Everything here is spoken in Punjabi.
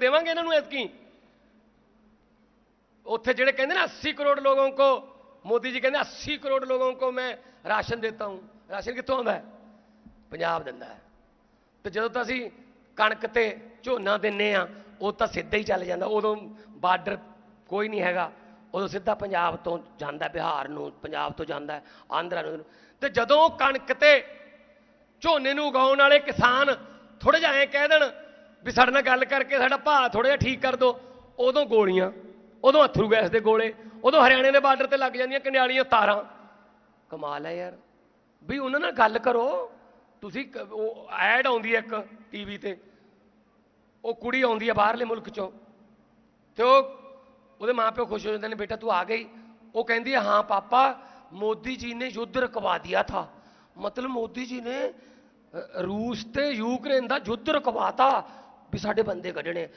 ਦੇਵਾਂਗੇ ਇਹਨਾਂ ਨੂੰ ਐਤਕੀ। ਉੱਥੇ ਜਿਹੜੇ ਕਹਿੰਦੇ ਨਾ 80 ਕਰੋੜ ਲੋਕਾਂ ਕੋ, ਮੋਦੀ ਜੀ ਕਹਿੰਦੇ 80 ਕਰੋੜ ਲੋਕਾਂ ਕੋ ਮੈਂ ਰਾਸ਼ਨ ਦੇਤਾ ਹੂੰ। ਰਾਸ਼ਨ ਕਿੱਥੋਂ ਆਉਂਦਾ ਹੈ? ਪੰਜਾਬ ਦਿੰਦਾ ਹੈ। ਤੇ ਜਦੋਂ ਤਾਂ ਅਸੀਂ ਕਣਕ ਤੇ ਝੋਨਾ ਦਿੰਨੇ ਆ, ਉਹ ਤਾਂ ਸਿੱਧਾ ਹੀ ਚੱਲ ਜਾਂਦਾ। ਉਦੋਂ ਬਾਰਡਰ ਕੋਈ ਨਹੀਂ ਹੈਗਾ। ਉਦੋਂ ਸਿੱਧਾ ਪੰਜਾਬ ਤੋਂ ਜਾਂਦਾ ਬਿਹਾਰ ਨੂੰ, ਪੰਜਾਬ ਤੋਂ ਜਾਂਦਾ ਆਂਧਰਾ ਨੂੰ। ਤੇ ਜਦੋਂ ਕਣਕ ਤੇ ਝੋਨੇ ਨੂੰ ਉਗਾਉਣ ਵਾਲੇ ਕਿਸਾਨ ਥੋੜੇ ਜਿਹਾ ਐਂ ਕਹਿ ਦੇਣ ਵੀ ਸਾਡੇ ਨਾਲ ਗੱਲ ਕਰਕੇ ਸਾਡਾ ਭਾਅ ਥੋੜਾ ਜਿਹਾ ਠੀਕ ਕਰ ਦੋ। ਉਦੋਂ ਗੋਲੀਆਂ, ਉਦੋਂ ਅਥਰੂ ਗੈਸ ਦੇ ਗੋਲੇ, ਉਦੋਂ ਹਰਿਆਣੇ ਦੇ ਬਾਰਡਰ ਤੇ ਲੱਗ ਜਾਂਦੀਆਂ ਕੰਡਿਆਲੀਆਂ ਤਾਰਾਂ। ਕਮਾਲ ਹੈ ਯਾਰ। ਵੀ ਉਹਨਾਂ ਨਾਲ ਗੱਲ ਕਰੋ। ਤੁਸੀਂ ਉਹ ਐਡ ਆਉਂਦੀ ਹੈ ਇੱਕ ਟੀਵੀ ਤੇ। ਉਹ ਕੁੜੀ ਆਉਂਦੀ ਹੈ ਬਾਹਰਲੇ ਮੁਲਕ ਚੋਂ। ਤੇ ਉਹ ਉਹਦੇ ਮਾਪਿਓ ਖੁਸ਼ ਹੋ ਜਾਂਦੇ ਨੇ, ਬੇਟਾ, ਤੂੰ ਆ ਗਈ। ਉਹ ਕਹਿੰਦੀ ਹੈ, ਹਾਂ ਪਾਪਾ, ਮੋਦੀ ਜੀ ਨੇ ਯੁੱਧ ਰਕਵਾ ਦਿਆ ਥਾ। ਮਤਲਬ ਮੋਦੀ ਜੀ ਨੇ ਰੂਸ ਤੇ ਯੂਕਰੇਨ ਦਾ ਯੁੱਧ ਰਕਵਾਤਾ। ਵੀ ਸਾਡੇ ਬੰਦੇ ਕੱਢਣੇ।